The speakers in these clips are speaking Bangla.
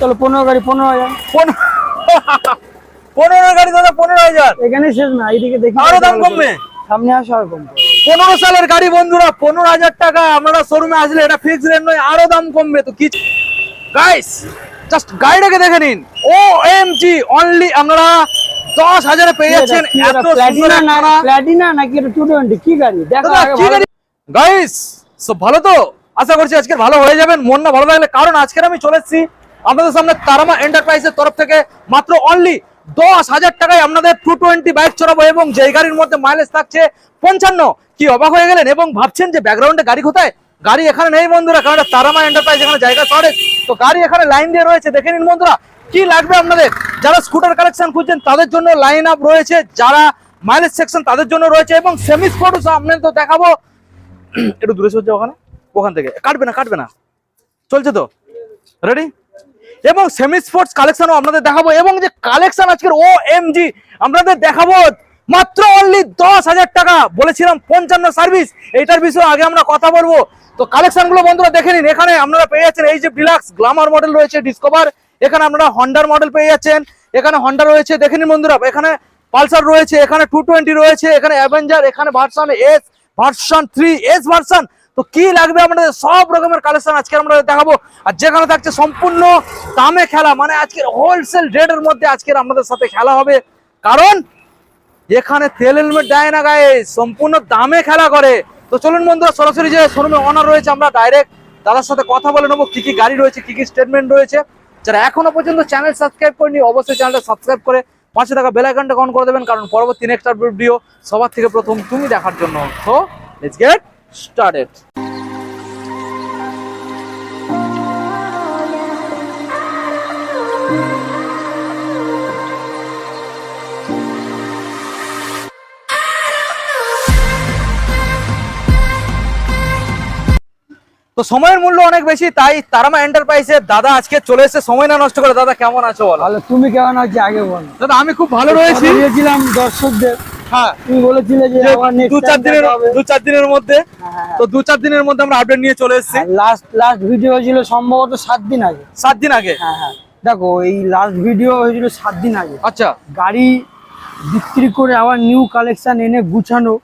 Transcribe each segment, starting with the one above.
চলো পনেরো গাড়ি পনেরো হাজার। পনেরো গাড়ি দাদা পনেরো হাজার। এখানে শেষ না এইদিকে দেখি আরও দাম কমবে? সামনে আসো আর কমবে। পনেরো সালের গাড়ি বন্ধুরা পনেরো হাজার টাকা আমরা শোরুমে আসলে এটা ফিক্স রেট নয় আরও দাম কমবে তো কি গাইস জাস্ট গাড়িটাকে দেখে নিন। ও এম জি অনলি আপনারা দশ হাজারে পেয়ে যাচ্ছেন। এত প্ল্যাটিনা নাকি এটা টু টোয়েন্টি কি গাড়ি? দেখো আগে ভালো। গাইস সব ভালো তো? আশা করছি আজকে ভালো হয়ে যাবেন মন না ভালো থাকলে। কারণ আজকের আমি চলে এসেছি আপনাদের সামনে তারামা এন্টারপ্রাইজের তরফ থেকে মাত্র অনলি দশ হাজার টাকায় আপনাদের টু টোয়েন্টি বাইক চড়াবো এবং যেই গাড়ির মধ্যে মাইলেজ থাকছে পঞ্চান্ন। কি অবাক হয়ে গেলেন এবং ভাবছেন যে ব্যাকগ্রাউন্ডে গাড়ি কোথায়? গাড়ি এখানে নেই বন্ধুরা, কারণ তারামা এন্টারপ্রাইজ এখানে জায়গা শহরে তো গাড়ি এখানে লাইন দিয়ে রয়েছে, দেখে নিন বন্ধুরা, কি লাগবে আপনাদের? যারা স্কুটার কালেকশন খুঁজছেন, তাদের জন্য লাইন আপ রয়েছে। যারা মাইলেজ সেকশন তাদের জন্য রয়েছে এবং সেমি স্পোর্টস আপনাদের তো দেখাবো। একটু দূরে যাও ওখানে? ওখান থেকে। কাটবে না কাটবে না। চলছে তো? রেডি এবং সেমি স্পোর্টস কালেকশনও আপনাদের দেখাবো এবং যে কালেকশন আজকের ও এম জি আপনাদের দেখাবো, মাত্র অনলি দশ হাজার টাকা। বলেছিলাম পঞ্চান্ন সার্ভিস এইটার বিষয়ে আগে আমরা কথা বলব। তো কালেকশনগুলো বন্ধুরা দেখে নিন, এখানে আপনারা পেয়ে যাচ্ছেন এই যে ডিলাক্স গ্লামার মডেল রয়েছে ডিসকভার এখানে আপনারা হন্ডার মডেল পেয়ে যাচ্ছেন। এখানে হন্ডা রয়েছে, দেখে নিন বন্ধুরা, এখানে পালসার রয়েছে, এখানে টু রয়েছে, এখানে অ্যাভেঞ্জার এখানে version S version three S version তো কি লাগবে আমাদের? সব রকমের কালেকশন আজকে আমরা দেখাবো। আর যেখানে থাকছে সম্পূর্ণ দামে খেলা মানে আজকে হোলসেল রেটের মধ্যে আজকের আমাদের সাথে খেলা হবে। কারণ এখানে তেল হেলমেট দেয় না গায়ে সম্পূর্ণ দামে খেলা করে। তো চলুন বন্ধুরা, সরাসরি যে শোরুমে অনার রয়েছে আমরা ডাইরেক্ট দাদার সাথে কথা বলে নেব, কি কি গাড়ি রয়েছে, কি কি স্টেটমেন্ট রয়েছে। যারা এখনও পর্যন্ত চ্যানেল সাবস্ক্রাইব করেনি অবশ্যই চ্যানেলটা সাবস্ক্রাইব করে পাঁচশো টাকা বেল আইকনটা অন করে দেবেন। কারণ পরবর্তী নেক্সট ভিডিও সবার থেকে প্রথম তুমি দেখার জন্য। তো লেটস গেট স্টার্টেড তো সময়ের মূল্য অনেক বেশি তাই তারামা এন্টারপ্রাইজের দাদা আজকে চলে এসে সময় না নষ্ট করে। দাদা কেমন আছো বলো? তুমি কেমন আছো? আগে বলো। দাদা আমি খুব ভালো রয়েছি। দর্শকদের। হ্যাঁ। তুমি বলেছিলে যে দু চার দিনের দু চার দিনের মধ্যে হ্যাঁ, তো দু চার দিনের মধ্যে আমরা আপডেট নিয়ে চলে এসেছি। লাস্ট লাস্ট ভিডিও ছিল সম্ভবত সাত দিন আগে। সাত দিন আগে? হ্যাঁ হ্যাঁ। দেখো এই লাস্ট ভিডিও হয়েছিল সাত দিন আগে। আচ্ছা। গাড়ি বিক্রি করে আবার নিউ কালেকশন এনে গুছানো।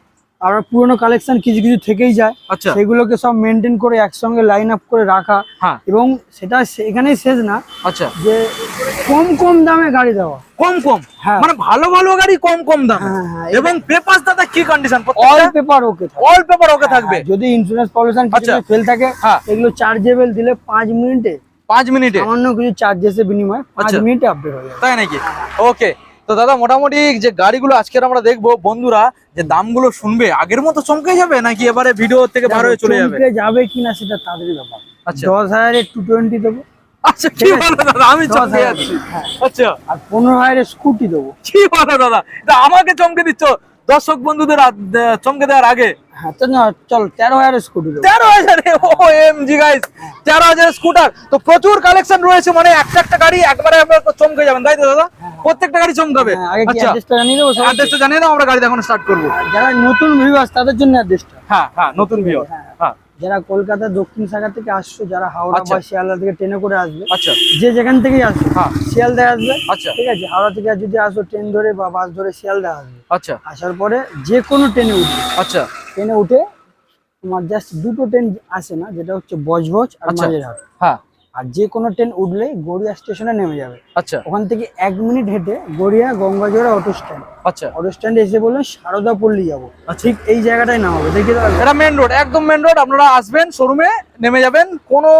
আর পুরনো কালেকশন কিছু কিছু থেকেই যায়। আচ্ছা। সেগুলোকে সব মেনটেন করে একসঙ্গে লাইন আপ করে রাখা। হ্যাঁ। এবং সেটা এখানেই শেষ না। আচ্ছা। যে কম কম দামে গাড়ি দেওয়া। কম কম? হ্যাঁ। মানে ভালো ভালো গাড়ি কম কম দাম? হ্যাঁ, হ্যাঁ, এবং পেপার দাদা কি condition all paper okay all paper okay থাকবে। যদি ইন্স্যুরেন্স পলিউশন আচ্ছা। কিছু ফেল থাকে হ্যাঁ। এগুলো চার্জেবল দিলে পাঁচ মিনিটে পাঁচ মিনিটে সামান্য কিছু চার্জেসের বিনিময়ে পাঁচ আচ্ছা। মিনিটে আপডেট হয়ে যাবে। তাই নাকি? ওকে তো দাদা মোটামুটি যে গাড়িগুলো আজকের আমরা দেখব বন্ধুরা যে দামগুলো শুনবে আগের মতো চমকে যাবে নাকি এবারে ভিডিও থেকে বার হয়ে চলে যাবে? যাবে কিনা সেটা তাদের ব্যাপার। আচ্ছা। দশ হাজারের টু টোয়েন্টি দেবো। আচ্ছা কি বলো দাদা আমি চমকে যাচ্ছি। হ্যাঁ। আচ্ছা। আর পনেরো হাজারের স্কুটি দেবো। কি বলো দাদা আমাকে চমকে দিচ্ছ? দর্শক বন্ধুদের চমকে দেওয়ার আগে হ্যাঁ চল তেরো হাজার স্কুটার তেরো হাজারে ও এম জি গাইস তেরো হাজার স্কুটার তো প্রচুর কালেকশন রয়েছে মানে একটা একটা গাড়ি একবারে আপনার চমকে যাবেন তাই তো দাদা? প্রত্যেকটা গাড়ি চমকাবে হ্যাঁ, আচ্ছা অ্যাড্রেসটা জানিয়ে দাও আমরা গাড়ি দেখানো স্টার্ট করব। যারা নতুন ভিউয়ার্স তাদের জন্য অ্যাড্রেসটা হ্যাঁ হ্যাঁ নতুন হ্যাঁ। যারা কলকাতা দক্ষিণ শাখা থেকে আসছো যারা হাওড়া আচ্ছা। বা শিয়ালদা থেকে ট্রেনে করে আসবে আচ্ছা। যে যেখান থেকেই আসবে শিয়ালদা শিয়ালদায় আসবে আচ্ছা। ঠিক আছে? হাওড়া থেকে যদি আসো ট্রেন ধরে বা বাস ধরে শিয়ালদা আসবে। আচ্ছা। আসার পরে যে কোনো ট্রেনে উঠবে। আচ্ছা। ট্রেনে উঠে তোমার জাস্ট দুটো ট্রেন আসে না যেটা হচ্ছে বজবজ আর আচ্ছা। মাঝেরহাট। হ্যাঁ। আর যে কোনো ট্রেন উঠলে গড়িয়া স্টেশনে নেমে যাবে আচ্ছা ওখান থেকে এক মিনিট হেঁটে গড়িয়া গঙ্গাজোড়া অটো স্ট্যান্ড আচ্ছা অটো স্ট্যান্ডে এসে বললেন সারদা পল্লী যাব আচ্ছা। ঠিক এই জায়গাটায় নামাবো দেখি দাদা এটা মেন রোড একদম মেন রোড আপনারা আসবেন শোরুমে নেমে যাবেন কোনো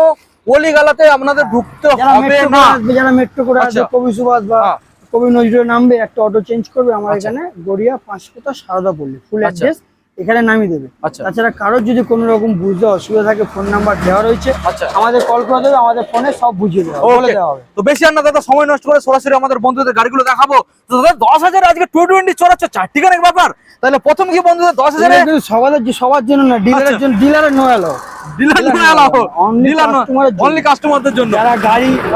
অলি গালাতে আপনাদের ঢুকতে হবে মেট্রো না যারা মেট্রো করে আসবে আচ্ছা। কবি সুভাষ বা হ্যাঁ। কবি নজরুল নামবে একটা অটো চেঞ্জ করবে আমার আচ্ছা। এখানে গড়িয়া পাঁচকোটা সারদা পল্লী ফুল। অ্যাড্রেস এখানে নামিয়ে দেবে। আচ্ছা। তাছাড়া কারোর যদি কোনো রকম বুঝতে অসুবিধা থাকে ফোন নাম্বার দেওয়া রয়েছে আচ্ছা। আমাদের কল করে দেবে আমাদের ফোনে সব বুঝিয়ে দেওয়া হবে, বলে দেওয়া হবে। তো বেশি আর না দাদা সময় নষ্ট করে সরাসরি আমাদের বন্ধুদের গাড়িগুলো দেখাবো। তো দাদা দশ হাজার আজকে টু টোয়েন্টি চড়াচ্ছে চারটি গানের ব্যাপার। তাহলে প্রথম কি বন্ধুদের দশ হাজারে? কিন্তু সবার সবার জন্য না ডিলারের আচ্ছা। জন্য ডিলারের নিয়ে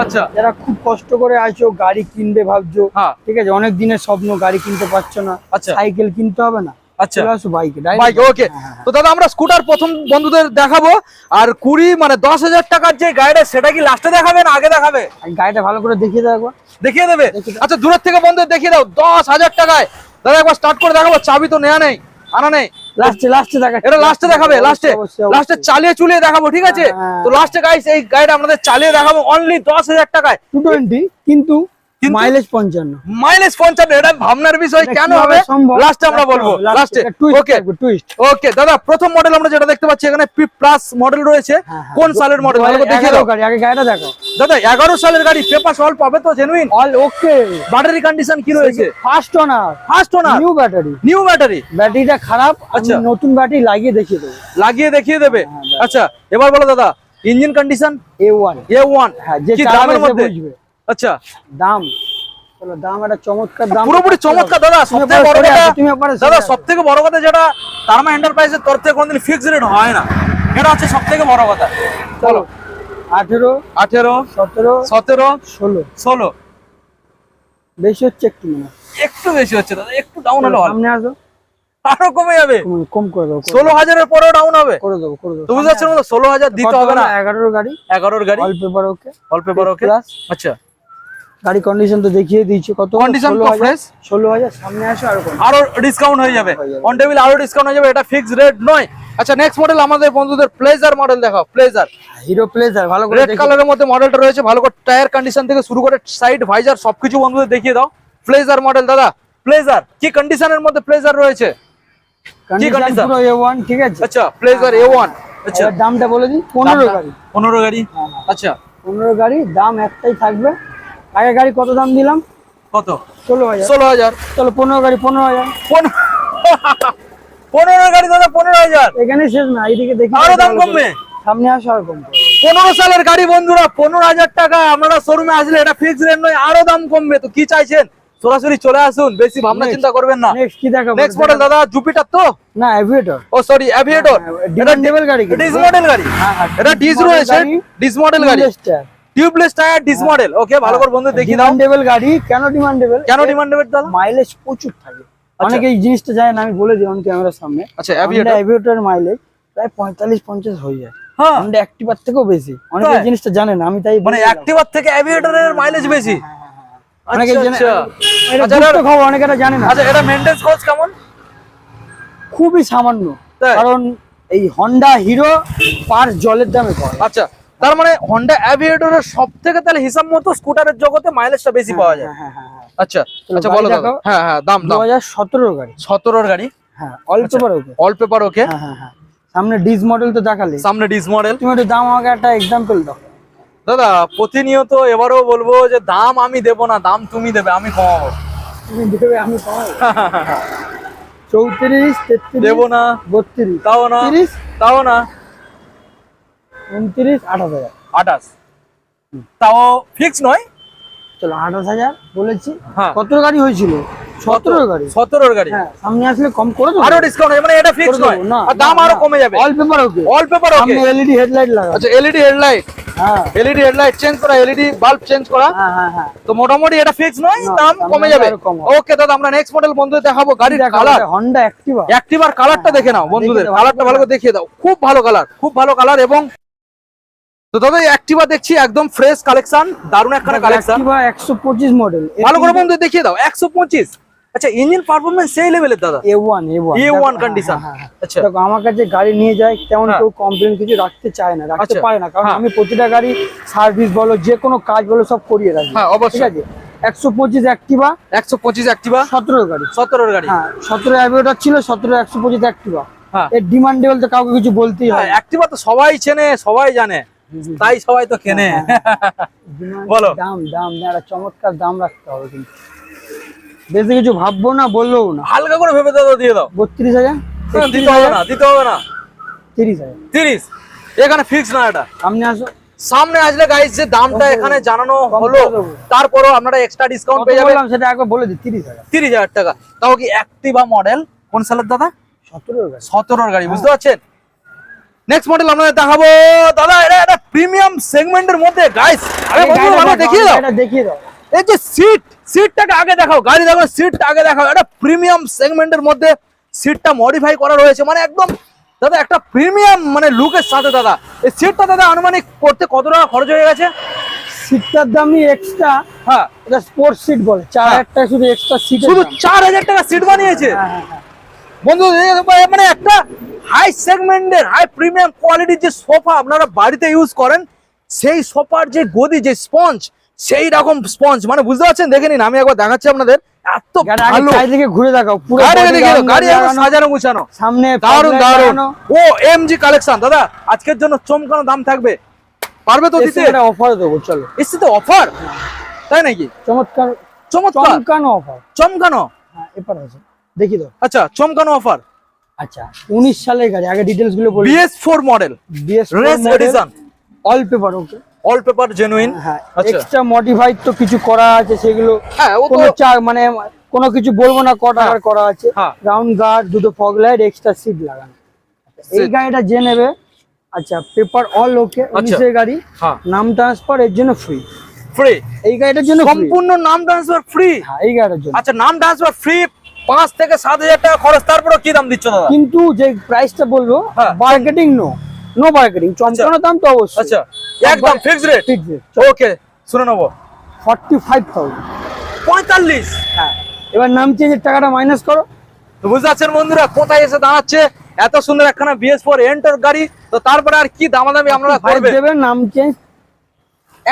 আচ্ছা। যারা খুব কষ্ট করে আছো গাড়ি কিনবে ভাবছ হ্যাঁ। ঠিক আছে? অনেক দিনের স্বপ্ন গাড়ি কিনতে পারছ না। আচ্ছা। সাইকেল কিনতে হবে না। আচ্ছা। চলে আসো বাইকে বাইক ওকে তো দাদা আমরা স্কুটার প্রথম বন্ধুদের দেখাবো। আর কুড়ি মানে দশ হাজার টাকার যে গাড়িটা সেটা কি লাস্টে দেখাবে না আগে দেখাবে? গাড়িটা ভালো করে দেখিয়ে দেখিয়ে দেবে? আচ্ছা দূরের থেকে বন্ধুদের দেখিয়ে দাও। দশ হাজার টাকায়। দাদা একবার স্টার্ট করে দেখাবো। চাবি তো নেওয়া নেই আনা নেই। লাস্টে লাস্টে দেখা এটা লাস্টে দেখাবে লাস্টে লাস্টে চালিয়ে চুলিয়ে দেখাবো ঠিক আছে? হ্যাঁ। তো লাস্টে গাইস এই গাড়িটা চালিয়ে দেখাবো। অনলি দশ হাজার টাকায়। টু টোয়েন্টি কিন্তু? মাইলেজ পঞ্চান্ন। মাইলেজ পঞ্চান্ন এটা ভাবনার বিষয় কেন হবে? লাস্টে আমরা বলব লাস্টে ওকে টুইস্ট ওকে দাদা প্রথম মডেল আমরা যেটা দেখতে পাচ্ছি এখানে পি প্লাস মডেল রয়েছে। কোন সালের মডেল দেখিয়ে দাও। গাড়ি আগে গাড়িটা দেখো। দাদা এগারো সালের গাড়ি পেপার সল পাবে তো genuine all okay battery condition কি রয়েছে? First owner first owner new battery new battery ব্যাটারিটা খারাপ আচ্ছা। নতুন ব্যাটারি লাগিয়ে দেখিয়ে দেবো। লাগিয়ে দেখিয়ে দেবে? হ্যাঁ, আচ্ছা এবার বলো দাদা engine condition A one A one হ্যাঁ যে দামের মধ্যে? বুঝবে। আচ্ছা। দাম। দাম একটা চমৎকার দাম। পুরোপুরি চমৎকার দাদা তুমি সবথেকে বড় কথা দাদা বড় যেটা তারমা এন্টারপ্রাইজের তরফ থেকে কোনোদিন ফিক্স রেট হয় না। এটা হচ্ছে বড় কথা। চলো। আঠেরো আঠেরো সতেরো সতেরো ষোলো। ষোলো। বেশি হচ্ছে একটু একটু বেশি হচ্ছে দাদা একটু ডাউন হলে ভালো। সামনে আসো। আরও কমে যাবে। কম- করে ষোলো হাজারের পরেও ডাউন হবে। করে দেবো করে দেবো ষোলো হাজার দিতে হবে না। এগারোর গাড়ি। এগারোর গাড়ি। ওকে অল পেপার ওকে আচ্ছা। গাড়ি কন্ডিশন তো দেখিয়ে দিয়েছি। কত? Condition তো? ষোলো হাজার। সামনে আসো আর আরও ডিসকাউন্ট হয়ে যাবে। অন টেবিল আরও ডিসকাউন্ট হয়ে যাবে এটা ফিক্স রেট নয়। আচ্ছা নেক্সট মডেল আমাদের বন্ধুদের প্লেজার মডেল দেখাও প্লেজার হিরো প্লেজার ভালো করে রেড দেখি। কালারের মধ্যে মডেলটা রয়েছে ভালো করে টায়ার কন্ডিশন থেকে শুরু করে সাইড ভাইজার সবকিছু বন্ধুদের দেখিয়ে দাও। প্লেজার মডেল দাদা প্লেজার কি কন্ডিশনের মধ্যে প্লেজার রয়েছে? কন্ডিশন পুরো এ ওয়ান ঠিক আছে? আচ্ছা প্লেজার এ ওয়ান আচ্ছা। দামটা বলে দিই পনেরো গাড়ি। পনেরো গাড়ি? হ্যাঁ, হ্যাঁ। আচ্ছা। পনেরো গাড়ি দাম একটাই থাকবে। আগে গাড়ি কত দাম দিলাম? কত? ষোলো হাজার। ষোলো হাজার। চলো পনেরো গাড়ি পনেরো হাজার। পনেরো গাড়ি দাদা পনেরো হাজার। এখানে শেষ না এইদিকে দেখি আরও দাম কমবে? সামনে আসো আর কমবে। পনেরো সালের গাড়ি বন্ধুরা পনেরো হাজার টাকা আপনারা শোরুমে আসলে এটা ফিক্স রেট নয় আরও দাম কমবে। তো কি চাইছেন? সরাসরি চলে আসুন বেশি ভাবনা চিন্তা করবেন না। নেক্সট কি দেখাবো? নেক্সট মডেল দাদা জুপিটার তো? না এভিয়েটর ও সরি অ্যাভিয়েটর ডিমান্ডেবল গাড়ি কিন্তু। ডিস মডেল গাড়ি। হ্যাঁ, হ্যাঁ, এটা ডিস রয়েছে গাড়ি, ডিস মডেল গাড়ি। Tubeless tyre disc model okay ভালো করে বন্ধু দাও। ডিমান্ডেবল গাড়ি কেন ডিমান্ডেবল কেন ডিমান্ডেবল দাদা মাইলেজ প্রচুর থাকে। অনেকে এই জিনিসটা যায় না আমি বলে দিই অন ক্যামেরার সামনে। আচ্ছা অ্যাভিয়েটর মাইলেজ প্রায় পঁয়তাল্লিশ পঞ্চাশ হয়ে যায়। হ্যাঁ। অ্যাক্টিভার থেকেও বেশি। অনেকে এই জিনিসটা জানে না আমি তাই মানে অ্যাক্টিভার থেকে অ্যাভিয়েটরের মাইলেজ বেশি? অনেকে আচ্ছা, জানে আচ্ছা। এটা আচ্ছা, খবর অনেকে এটা জানে না। আচ্ছা এটা মেইনটেন্স খরচ কেমন? খুবই সামান্য। কারণ এই হন্ডা হিরো পার জলের দামে পড়ে আচ্ছা। তার মানে হন্ডা অ্যাভিয়েটরের সব থেকে তাহলে হিসাব মতো স্কুটারের জগতে মাইলেজটা বেশি পাওয়া যায়। হ্যাঁ, হ্যাঁ, হ্যাঁ, হ্যাঁ। আচ্ছা আচ্ছা বলো হ্যাঁ হ্যাঁ দাম দাম। হাজার সতেরো গাড়ি। সতেরোর গাড়ি? হ্যাঁ অল্প আচ্ছা। করে ওকে। অল পেপার ওকে? হ্যাঁ হ্যাঁ হ্যাঁ। সামনে ডিস মডেল তো দেখালে। সামনে ডিস মডেল তুমি একটু দাম আমাকে একটা এক্সাম্পল দাও। দাদা প্রতিনিয়ত এবারও বলব যে দাম আমি দেবো না দাম তুমি দেবে আমি কমাবো। তুমি দেবে আমি কমাবো। চৌত্রিশ তেত্রিশ দেবো না। বত্রিশ। তাও না। তাও না। উনত্রিশ আঠাশ হাজার। আঠাশ। তাও ফিক্স নয়? চলো আঠাশ হাজার বলেছি। হ্যাঁ। কত গাড়ি হয়েছিল? সতেরো গাড়ি। সতেরোর গাড়ি। হ্যাঁ সামনে আসলে কম করে দেবো। আরও ডিসকাউন্ট মানে এটা ফিক্স নয়। আর দাম আরও কমে যাবে। All paper okay. All paper okay LED headlight লাগা আচ্ছা এলইডি হেডলাইট হ্যাঁ। এলইডি হেডলাইট চেঞ্জ করা এলইডি বাল্ব চেঞ্জ করা। হ্যাঁ হ্যাঁ হ্যাঁ। তো মোটামুটি এটা ফিক্স নয় দাম কমে যাবে। ওকে দাদা আমরা নেক্সট মডেল বন্ধুদের দেখাবো গাড়ির কালার হন্ডা অ্যাক্টিভা অ্যাক্টিভার কালারটা দেখে নাও বন্ধুদের। কালারটা ভালো করে দেখিয়ে দাও। খুব ভালো কালার খুব ভালো কালার এবং তো দাদা অ্যাক্টিভা দেখছি একদম ফ্রেশ কালেকশন দারুণ একটা কালেকশন অ্যাক্টিভা একশো পঁচিশ মডেল ভালো করে বন্ধু দেখিয়ে দাও একশো পঁচিশ। আচ্ছা ইঞ্জিন পারফরমেন্স সেই লেভেলের দাদা? A one A one A one condition আচ্ছা। দেখো আমার কাছে গাড়ি নিয়ে যায় তেমন হ্যাঁ। কেউ কমপ্লেন কিছু রাখতে চায় না রাখতে আচ্ছা, পারে না কারণ হ্যাঁ। আমি প্রতিটা গাড়ি সার্ভিস বলো যে কোনো কাজ বলো সব করিয়ে রাখি। হ্যাঁ ঠিক অবশ্যই। আছে? একশো পঁচিশ অ্যাক্টিভা একশো পঁচিশ অ্যাক্টিভা সতেরো গাড়ি। সতেরোর গাড়ি। হ্যাঁ সতেরো অ্যাভিয়েটার ছিল সতেরো একশো পঁচিশ অ্যাক্টিভা হ্যাঁ। এর ডিমান্ডেবল তো কাউকে কিছু বলতেই হয় অ্যাক্টিভা তো সবাই চেনে সবাই জানে। তাই সবাই তো কেনে। বলো। দাম দাম একটা চমৎকার দাম রাখতে হবে কিন্তু। বেশি কিছু ভাববো না বললেও না। হালকা করে ভেবে দাদা দিয়ে দাও। বত্রিশ হাজার? দিতে হবে না দিতে হবে না। তিরিশ হাজার। তিরিশ। এখানে ফিক্স না এটা। সামনে আসো। সামনে আসলে গাইস যে দামটা এখানে জানানো হলো। তারপরও আপনারা এক্সট্রা ডিসকাউন্ট পেয়ে যাবেন সেটা একবার বলে দিই তিরিশ হাজার। তিরিশ হাজার টাকা। তাও কি অ্যাক্টিভা মডেল কোন সালের দাদা? সতেরো গাড়ি। সতেরোর গাড়ি বুঝতে পারছেন? নেক্সট মডেল আপনাদের দেখাবো। দাদা এটা একটা প্রিমিয়াম সেগমেন্টের মধ্যে গাইস আরে বন্ধু ভালো দেখিয়ে দাও। গাড়িটা দেখিয়ে দাও। এই যে সিট সিটটাকে আগে দেখাও। গাড়ি দেখো সিটটা আগে দেখাও। এটা প্রিমিয়াম সেগমেন্টের মধ্যে সিটটা মডিফাই করা রয়েছে। মানে একদম দাদা একটা প্রিমিয়াম মানে লুকের সাথে দাদা। এই সিটটা দাদা আনুমানিক করতে কত টাকা খরচ হয়ে গেছে? সিটটার দামই এক্সট্রা হ্যাঁ। এটা স্পোর্টস সিট বলে। চার হ্যাঁ। হাজার টাকা শুধু এক্সট্রা সিট শুধু চার হাজার টাকা সিট বানিয়েছে। হ্যাঁ হ্যাঁ হ্যাঁ। বন্ধু মানে একটা হাই সেগমেন্টের হাই প্রিমিয়াম কোয়ালিটির যে সোফা আপনারা বাড়িতে ইউজ করেন সেই সোফার যে গদি যে স্পঞ্জ সেই রকম স্পঞ্জ মানে বুঝতে পারছেন? দেখে নিন আমি একবার দেখাচ্ছি আপনাদের। এত ভালো। চারিদিকে ঘুরে দেখাও পুরো গাড়ি body দেখে লাগানো, গাড়ি সাজানো গুছানো। সামনে দারুণ দারুণ ও এমজি কালেকশন দাদা আজকের জন্য চমকানো দাম থাকবে। পারবে তো দিতে? অফার দেবো চলো। এসছে তো অফার তাই নাকি? চমৎকার চমৎকার। চমকানো অফার চমকানো হ্যাঁ এবার আছে দেখি তো। আচ্ছা চমকানো অফার আচ্ছা উনিশ সালের গাড়ি আগে ডিটেলসগুলো বলি। BS four model BS race edition all paper okay all paper genuine হ্যাঁ আচ্ছা। এক্সট্রা মডিফাইড তো কিছু করা আছে সেগুলো হ্যাঁ ও তো মানে কোনো কিছু বলব না ক টাকার করা আছে। হ্যাঁ। রাউন্ড গার্ড দুটো ফগ লাইট এক্সট্রা সিট লাগানো। এই গাড়িটা যে নেবে আচ্ছা পেপার অল ওকে উনিশের গাড়ি হ্যাঁ। নাম ট্রান্সফার এর জন্য ফ্রি ফ্রি এই গাড়িটার জন্য সম্পূর্ণ নাম ট্রান্সফার ফ্রি হ্যাঁ এই গাড়িটার জন্য। আচ্ছা নাম ট্রান্সফার ফ্রি পাঁচ থেকে সাত হাজার টাকা খরচ তারপরে কি দাম দিচ্ছ দাদা? কিন্তু যে প্রাইসটা বলব। মার্কেটিং নো নো মার্কেটিং চমকানো দাম তো অবশ্যই। আচ্ছা। একদম ফিক্স রেট ফিক্স ওকে শুনে নেব। ফর্টি ফাইভ থাউজেন্ড পঁয়তাল্লিশ? হ্যাঁ। এবার নাম চেঞ্জের টাকাটা মাইনাস করো। তো বুঝতে পারছেন বন্ধুরা কোথায় এসে দাঁড়াচ্ছে? এত সুন্দর একখানা বিএস ফোর এন্টার গাড়ি তো তারপরে আর কি দামাদামি আপনারা ফাইভ করবেন দেবে নাম চেঞ্জ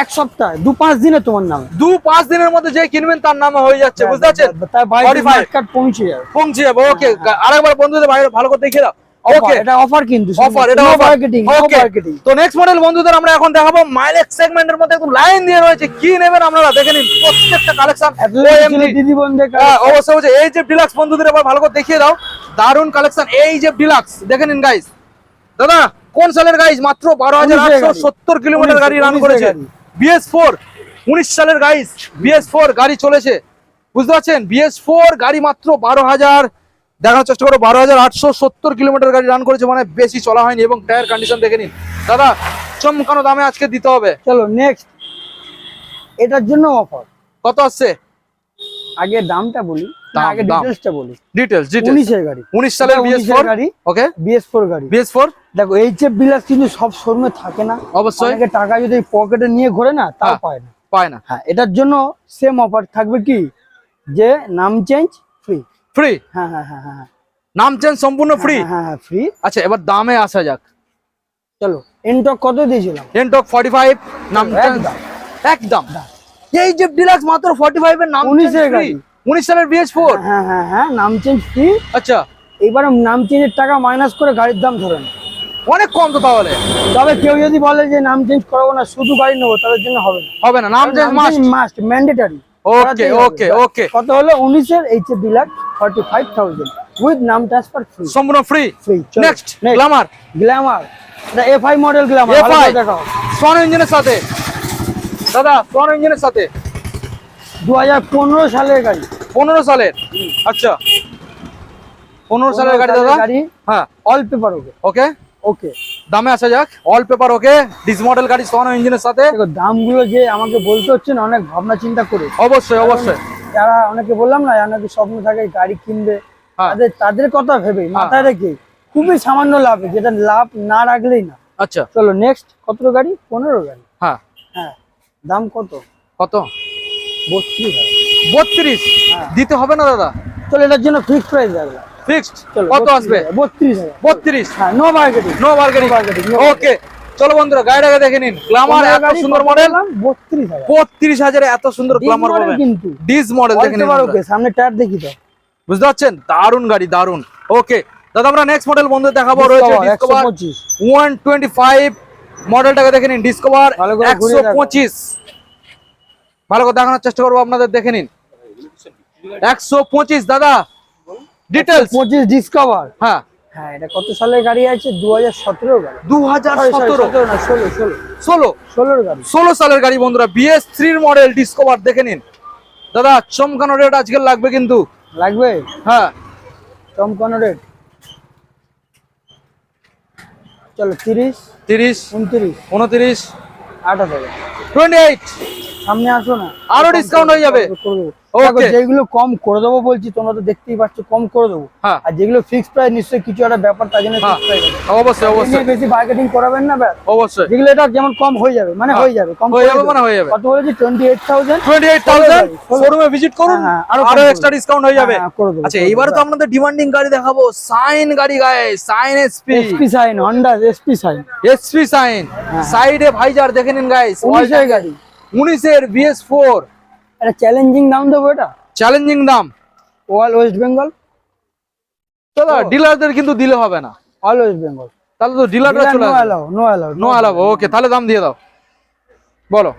এক সপ্তাহ দু পাঁচ দিনে তোমার নামে। দু পাঁচ দিনের মধ্যে যে কিনবেন তার নামে হয়ে যাচ্ছে বুঝতে পারছেন? তার বাইরে 45 কার্ড পৌঁছে যাবে। পৌঁছে যাবে ওকে আরেকবার বন্ধুদের বাইরে ভালো করে দেখিয়ে দাও। Offer, ওকে এটা অফার কিন্তু অফার এটা মার্কেটিং মার্কেটিং তো নেক্সট মডেল বন্ধুদের আমরা এখন দেখাবো। মাইলেজ সেগমেন্টের মধ্যে একদম লাইন দিয়ে রয়েছে। কি নেবেন আপনারা দেখে নিন। প্রত্যেকটা কালেকশন দিদি বন্ধে হ্যাঁ অবশ্যই এই যে ডিলাক্স বন্ধুদের এবার ভালো করে দেখিয়ে দাও। দারুণ কালেকশন এই যে ডিলাক্স দেখে নিন গাইস দাদা কোন সালের গাইস মাত্র বারো হাজার আটশো সত্তর কিলোমিটার গাড়ি রান করেছে। বিএস ফোর উনিশ সালের গাইস বিএস ফোর গাড়ি চলেছে। বুঝতে পারছেন? বিএস ফোর গাড়ি মাত্র বারো হাজার দেখার চেষ্টা করো বারো হাজার আটশো সত্তর কিলোমিটার গাড়ি রান করেছে মানে বেশি চলা হয়নি এবং টায়ার কন্ডিশন দেখে নিন। দাদা চমকানো দামে আজকে দিতে হবে। চলো নেক্সট এটার জন্য অফার কত আসছে? আগে দামটা বলি আগে দাম। ডিটেলসটা বলি। ডিটেলস ডিটেলস উনিশের গাড়ি। উনিশ সালের এটা বিএস 19 এর ফোর গাড়ি ওকে বিএস ফোর গাড়ি। বিএস ফোর দেখো এইচ এফ বিলাস কিন্তু সব শোরুমে থাকে না। অবশ্যই। অনেকে টাকা যদি পকেটে নিয়ে ঘোরে না তাও হ্যাঁ। পায় না। পায় না। হ্যাঁ এটার জন্য সেম অফার থাকবে কি? যে নাম চেঞ্জ ফ্রি ফ্রি হ্যাঁ হ্যাঁ হ্যাঁ হ্যাঁ নাম চেঞ্জ সম্পূর্ণ ফ্রি হ্যাঁ হ্যাঁ ফ্রি আচ্ছা এবার দামে আসা যাক। চলো এনটক কত দিয়েছিলাম? এনটক ফর্টি ফাইভ নাম একদম। একদম। এই যে ডিলাক্স মাত্র ফর্টি ফাইভ এর নাম 19 এর গাড়ি। উনিশ সালের বিএস হ্যাঁ হ্যাঁ হ্যাঁ নাম চেঞ্জ ফ্রি আচ্ছা। এবারে নাম চেঞ্জের টাকা মাইনাস করে গাড়ির দাম ধরে না অনেক কম তো তাহলে। তবে কেউ যদি বলে যে নাম চেঞ্জ করাবো না শুধু গাড়ি নেব তাদের জন্য হবে না। হবে না নাম change must must mandatory okay okay okay কত হলো? উনিশের H F black forty five thousand with নাম ট্রান্সফার ফ্রি সম্পূর্ণ ফ্রি ফ্রি নেক্সট গ্ল্যামার এটা F I model glamour FI দেখাও। সন ইঞ্জিনের সাথে। দাদা সন ইঞ্জিনের সাথে? দু হাজার পনেরো সালের গাড়ি। পনেরো সালের? আচ্ছা। পনেরো সালের গাড়ি দাদা? গাড়ি হ্যাঁ। All paper okay. Okay? Okay. দামে আসা যাক। All paper okay. Disc model গাড়ি সন ইঞ্জিনের সাথে? দামগুলো যে আমাকে বলতে হচ্ছে না অনেক ভাবনা চিন্তা করে। অবশ্যই অবশ্যই। যারা অনেকে বললাম না অনেকে স্বপ্ন থাকে গাড়ি কিনবে হ্যাঁ। তাদের তাদের কথা ভেবে মাথায় রেখে খুবই সামান্য লাভ যেটা লাভ না রাখলেই না। আচ্ছা। চলো নেক্সট কত গাড়ি? পনেরো গাড়ি। হ্যাঁ। হ্যাঁ। দাম কত? কত? বত্রিশ। বত্রিশ? হ্যাঁ। দিতে হবে না দাদা। চলো এটার জন্য ফিক্স প্রাইস রাখলাম ফিক্সড কত আসবে? বত্রিশ বত্রিশ? হ্যাঁ no marketing no no okay চলো বন্ধুরা গাড়িটাকে দেখে নিন। গ্লামার এত সুন্দর মডেল বত্রিশ হাজার। এত সুন্দর গ্লামার পাবেন। কিন্তু। ডিস মডেল দেখে নিন সামনে টায়ার দেখি তো। বুঝতে পারছেন? দারুণ গাড়ি দারুণ ওকে দাদা আমরা নেক্সট মডেল বন্ধু দেখাবো। রয়েছে ডিসকভার টোয়েন্টি ফাইভ মডেলটাকে দেখে নিন ডিসকভার একশো পঁচিশ। ভালো করে দেখানোর চেষ্টা করব আপনাদের দেখে নিন। একশো পঁচিশ দাদা। ডিটেলস পঁচিশ ডিসকভার হ্যাঁ। হ্যাঁ এটা কত সালের গাড়ি আছে? দু হাজার সতেরো গাড়ি। দু হাজার Sorry, sorry, সতেরো সতেরো ষোলো ষোলো। ষোলো। ষোলোর গাড়ি। ষোলো সালের গাড়ি বন্ধুরা বিএস থ্রির মডেল ডিসকভার দেখে নিন। দাদা চমকানো রেট আজকে লাগবে কিন্তু। লাগবে? হ্যাঁ। চমকানো রেট চলো তিরিশ তিরিশ উনত্রিশ উনত্রিশ আঠাশ হাজার। টোয়েন্টি এইট সামনে আসো না। আরও discount হয়ে যাবে? যেগুলো কম করে দেবো বলছি তোমরা তো দেখতেই পাচ্ছ কম করে দেবো। হ্যাঁ। আর যেগুলো ফিক্স প্রাইস নিশ্চয়ই কিছু একটা ব্যাপার তার জন্য হ্যাঁ। অবশ্যই অবশ্যই। বেশি মার্কেটিং করাবেন না অবশ্যই। যেগুলো এটা যেমন কম হয়ে যাবে মানে হয়ে। যাবে কম হ্যাঁ। হয়ে যাবে মানে হয়ে যাবে। কত বলেছি? Twenty eight thousand twenty eight thousand শোরুমে ভিজিট করুন হ্যাঁ, হ্যাঁ, আরও আরও এক্সট্রা ডিসকাউন্ট হয়ে যাবে। হ্যাঁ, আচ্ছা এইবারে তো আপনাদের ডিমান্ডিং গাড়ি দেখাবো। সাইন গাড়ি গায়ে Shine SP SP Shine Honda SP Shine SP Shine হ্যাঁ। সাইডে ভাইজার দেখে নিন গাইস উনিশের গাড়ি। উনিশের বিএস ফোর। এটা চ্যালেঞ্জিং দাম দেবো এটা? চ্যালেঞ্জিং দাম অল ওয়েস্ট বেঙ্গল দাদা ডিলারদের কিন্তু দিলে হবে না। অল ওয়েস্ট বেঙ্গল তাহলে তো ডিলাররা চলে নো আসবে। অ্যালাউ নো অ্যালাউ নো আলাবো ওকে তাহলে দাম দিয়ে দাও। বলো।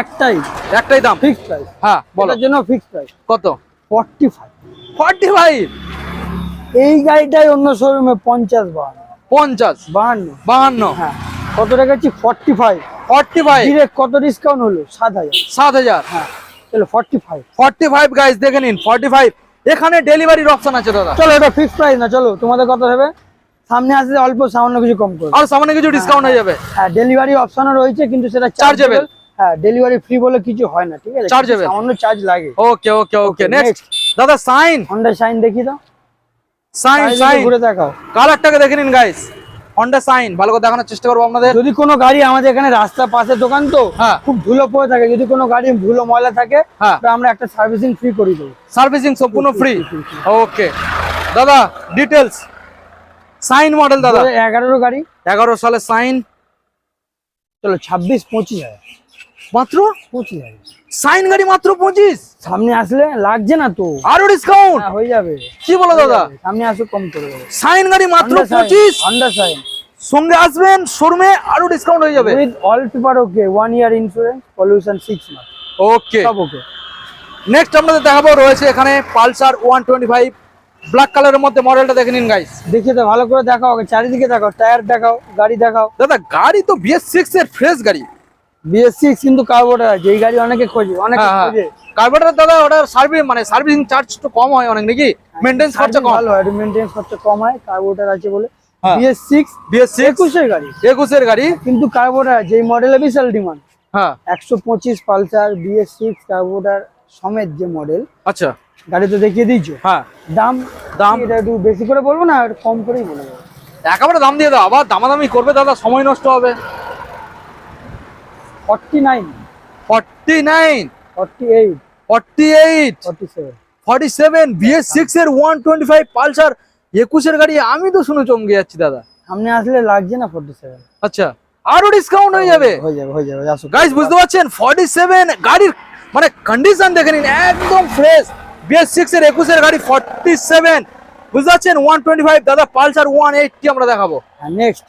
একটাই। একটাই দাম? ফিক্সড প্রাইস হ্যাঁ বলো। এটার জন্য ফিক্সড প্রাইস কত? ফর্টি ফাইভ ফর্টি ফাইভ এই গাড়িটাই অন্য শোরুমে পঞ্চাশ বাহান্ন। পঞ্চাশ? বাহান্ন। বাহান্ন? হ্যাঁ। কত রেখেছি? ফর্টি ফাইভ ডিরেক্ট কত ডিসকাউন্ট হলো? সাত হাজার। সাত হাজার। হ্যাঁ চলো দেখে নিন ফর্টি ফাইভ এখানে ডেলিভারির অপশন আছে দাদা। চলো এটা প্রাইস না চলো তোমাদের কত হবে সামনে আসলে অল্প সামান্য কিছু কম করবে আর সামান্য কিছু ডিসকাউন্ট হয়ে যাবে। হ্যাঁ ডেলিভারি অপশনও রয়েছে কিন্তু সেটা। চার্জেবল হ্যাঁ ডেলিভারি ফ্রি বলে কিছু হয় না ঠিক আছে। সামান্য চার্জ লাগে। ওকে ওকে ওকে নেক্সট দাদা সাইন শাইন দেখি দাও। সাইন সাইন ঘুরে দেখাও। কালারটাকে দেখে নিন গাইস হন্ডা সাইন ভালো করে দেখানোর চেষ্টা করব আপনাদের। যদি কোনো গাড়ি আমাদের এখানে রাস্তা পাশে দোকান তো হ্যাঁ। খুব ধুলো পড়ে থাকে। যদি কোনো গাড়ি ধুলো ময়লা থাকে হ্যাঁ। আমরা একটা সার্ভিসিং ফ্রি করে দেবো। সার্ভিসিং সম্পূর্ণ ফ্রি ওকে দাদা ডিটেলস সাইন মডেল দাদা। এগারোর গাড়ি? এগারো সালে সাইন চলো ছাব্বিশ পঁচিশ হাজার। মাত্র? পঁচিশ হাজার। সাইন গাড়ি মাত্র পঁচিশ? সামনে আসলে লাগছে না তো। আরও ডিসকাউন্ট হ্যাঁ, হয়ে যাবে। কি বলো দাদা? সামনে আসো কম করে সাইন গাড়ি মাত্র পঁচিশ। Honda Shine. সঙ্গে আসবেন শোরুমে আরও ডিসকাউন্ট হয়ে যাবে। With all paper okay one year insurance pollution six month okay সব ওকে নেক্সট আপনাদের দেখাবো রয়েছে এখানে Pulsar one twenty five black কালারের মধ্যে মডেলটা দেখে নিন গাইস দেখে তো ভালো করে দেখাও চারিদিকে দেখাও টায়ার দেখাও গাড়ি দেখাও। দাদা গাড়ি তো বিএস সিক্স এর ফ্রেশ গাড়ি। বিএস সিক্স কিন্তু কার্বোটার আছে এই গাড়ি অনেকে খোঁজে অনেকে হ্যাঁ, খোঁজে। কার্বোরেটর দাদা ওটার সার্ভিস মানে সার্ভিসিং চার্জ তো কম হয় অনেক নাকি? মেনটেন্স খরচা কম? ভালো হয় মেনটেন্স খরচা কম হয় কার্বোটার আছে বলে। হ্যাঁ। বিএস সিক্স বিএস সিক্স একুশের গাড়ি। একুশের গাড়ি? কিন্তু কার্বোটার যে মডেলে বিশাল ডিমান্ড হ্যাঁ। একশো পঁচিশ পালসার বিএস সিক্স কার্বোটার সমেত যে মডেল আচ্ছা। গাড়ি তো দেখিয়ে দিয়েছ? হ্যাঁ। দাম? দাম? এটা একটু বেশি করে বলব না একটু কম করেই বলব একেবারে দাম দিয়ে দাও আবার দামাদামি করবে দাদা সময় নষ্ট হবে। Forty nine forty nine forty eight forty eight forty seven forty seven BS six এর ওয়ান টোয়েন্টি ফাইভ পালসার একুশের গাড়ি আমি তো শুনে চমকে যাচ্ছি দাদা। সামনে আসলে লাগছে না ফর্টি সেভেন আচ্ছা আরও ডিসকাউন্ট হয়ে যাবে। হয়ে যাবে হয়ে যাবে আসো গাইস বুঝতে পারছেন? ফর্টি সেভেন গাড়ির মানে কন্ডিশন দেখে নিন একদম ফ্রেশ বিএস সিক্স এর একুশের গাড়ি ফর্টি সেভেন বুঝতে পারছেন? ওয়ান টোয়েন্টি ফাইভ দাদা পালসার ওয়ান এইটটি আমরা দেখাবো। হ্যাঁ নেক্সট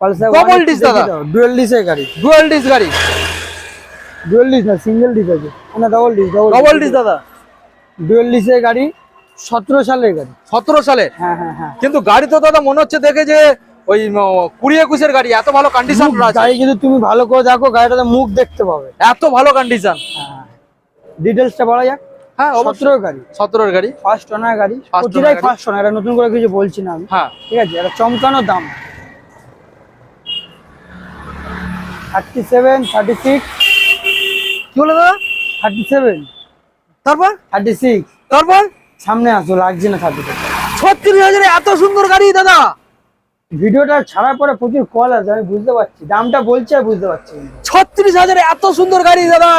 পালসার disc দাদা। ডুয়েল ডিসের গাড়ি। ডুয়েল ডিস গাড়ি। ডুয়েল ডিস না সিঙ্গেল ডিস আছে। না ডবল ডিস ডবল ডিস দাদা? ডুয়েল ডিসের গাড়ি সতেরো সালের গাড়ি। সতেরো সালে? হ্যাঁ হ্যাঁ হ্যাঁ। কিন্তু গাড়ি তো দাদা মনে হচ্ছে দেখে যে ওই কুড়ি একুশের গাড়ি এত ভালো কন্ডিশন আছে। গাড়ি যদি তুমি ভালো করে দেখো গাড়িটাতে মুখ দেখতে পাবে। এত ভালো কন্ডিশন হ্যাঁ ডিটেলসটা বলা যাক। হ্যাঁ গাড়ি। সতেরোর গাড়ি। ফার্স্ট ওনার গাড়ি। প্রতিটাই ফার্স্ট ওনার এটা নতুন করে কিছু বলছি না আমি। হ্যাঁ। ঠিক আছে এটা চমকানো দাম। থার্টি সেভেন থার্টি সিক্স কি বলে দাদা? থার্টি সেভেন তারপর? থার্টি সিক্স তারপর? সামনে আসো লাগছে না থার্টি ছত্রিশ হাজারে এত সুন্দর গাড়ি দাদা। ভিডিওটা ছাড়ার পরে প্রচুর কল আছে আমি বুঝতে পারছি। দামটা বলছে বুঝতে পারছি ছত্রিশ হাজারে এত সুন্দর গাড়ি দাদা।